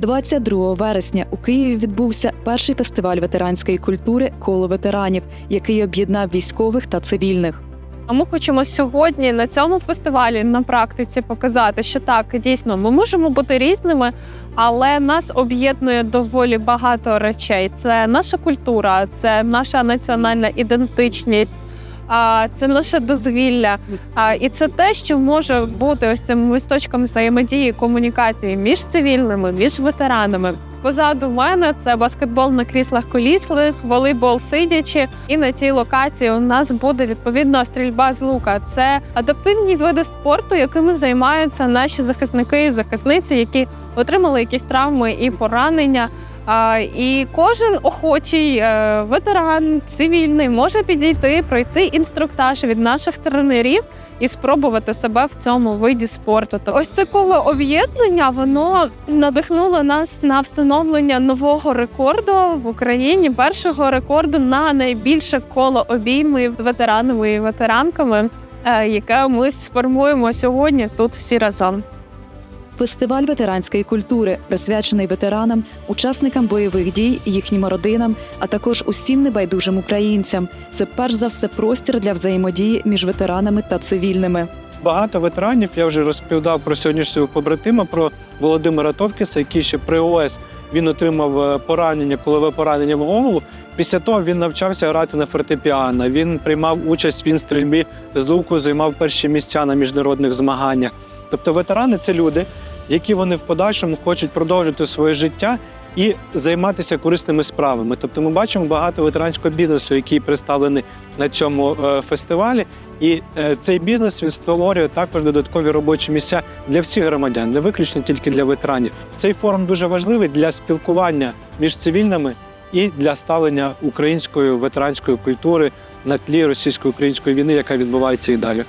22 вересня у Києві відбувся перший фестиваль ветеранської культури Коло ветеранів, який об'єднав військових та цивільних. А Ми хочемо сьогодні на цьому фестивалі на практиці показати, що так дійсно ми можемо бути різними, але нас об'єднує доволі багато речей. Це наша культура, це наша національна ідентичність. А це наше дозвілля, а і це те, що може бути ось цим місточком взаємодії комунікації між цивільними, між ветеранами. Позаду мене це баскетбол на кріслах коліслих, волейбол сидячи. І на цій локації у нас буде відповідно стрільба з лука. Це адаптивні види спорту, якими займаються наші захисники і захисниці, які отримали якісь травми і поранення. І кожен охочий е, ветеран цивільний може підійти, пройти інструктаж від наших тренерів і спробувати себе в цьому виді спорту. То ось це коло об'єднання воно надихнуло нас на встановлення нового рекорду в Україні. Першого рекорду на найбільше коло обіймів з ветеранами і ветеранками, е, яке ми сформуємо сьогодні тут всі разом. Фестиваль ветеранської культури присвячений ветеранам, учасникам бойових дій, їхнім родинам, а також усім небайдужим українцям. Це перш за все простір для взаємодії між ветеранами та цивільними. Багато ветеранів я вже розповідав про сьогоднішнього побратима, про Володимира Товкіса, який ще при ОС він отримав е, поранення, колове поранення в голову. Після того він навчався грати на фортепіано. Він приймав участь в інстрільбі з луку, займав перші місця на міжнародних змаганнях. Тобто, ветерани це люди, які вони в подальшому хочуть продовжити своє життя і займатися корисними справами. Тобто, ми бачимо багато ветеранського бізнесу, який представлений на цьому е, фестивалі. І е, цей бізнес він створює також додаткові робочі місця для всіх громадян, не виключно тільки для ветеранів. Цей форум дуже важливий для спілкування між цивільними і для ставлення української ветеранської культури на тлі російсько-української війни, яка відбувається і далі.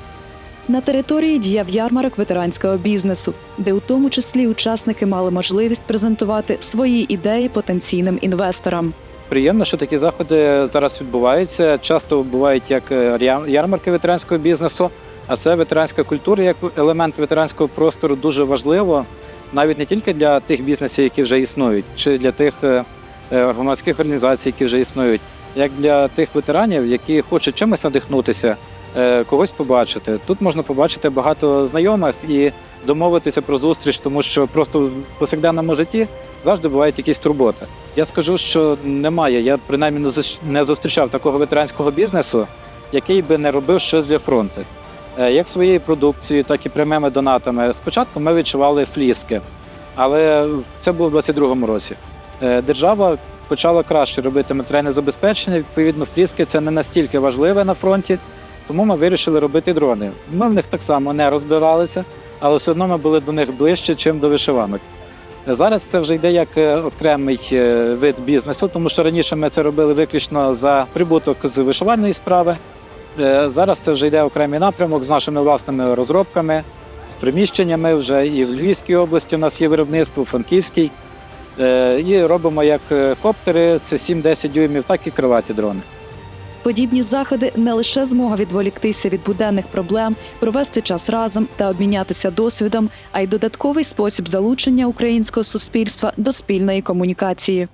На території діяв ярмарок ветеранського бізнесу, де у тому числі учасники мали можливість презентувати свої ідеї потенційним інвесторам. Приємно, що такі заходи зараз відбуваються. Часто бувають як е, ярмарки ветеранського бізнесу, а це ветеранська культура як елемент ветеранського простору дуже важливо, навіть не тільки для тих бізнесів, які вже існують, чи для тих е, е, громадських організацій, які вже існують, як для тих ветеранів, які хочуть чимось надихнутися, когось побачити. Тут можна побачити багато знайомих і домовитися про зустріч, тому що просто в повсякденному житті завжди бувають якісь турботи. Я скажу, що немає. Я принаймні не зустрічав такого ветеранського бізнесу, який би не робив щось для фронту. Е, Як своєю продукцією, так і прямими донатами. Спочатку ми відчували фліски, але це було в 22-му році. Е, Держава почала краще робити матеріальне забезпечення. Відповідно, фліски це не настільки важливе на фронті, тому ми вирішили робити дрони. Ми в них так само не розбиралися, але все одно ми були до них ближче, чим до вишиванок. Зараз це вже йде як е, окремий е, вид бізнесу, тому що раніше ми це робили виключно за прибуток з вишивальної справи. Е, Зараз це вже йде окремий напрямок з нашими власними розробками, з приміщеннями. Вже і в Львівській області у нас є виробництво, у Франківській. І робимо як коптери, це 7-10 дюймів, так і крилаті дрони. Подібні заходи не лише змога відволіктися від буденних проблем, провести час разом та обмінятися досвідом, а й додатковий спосіб залучення українського суспільства до спільної комунікації.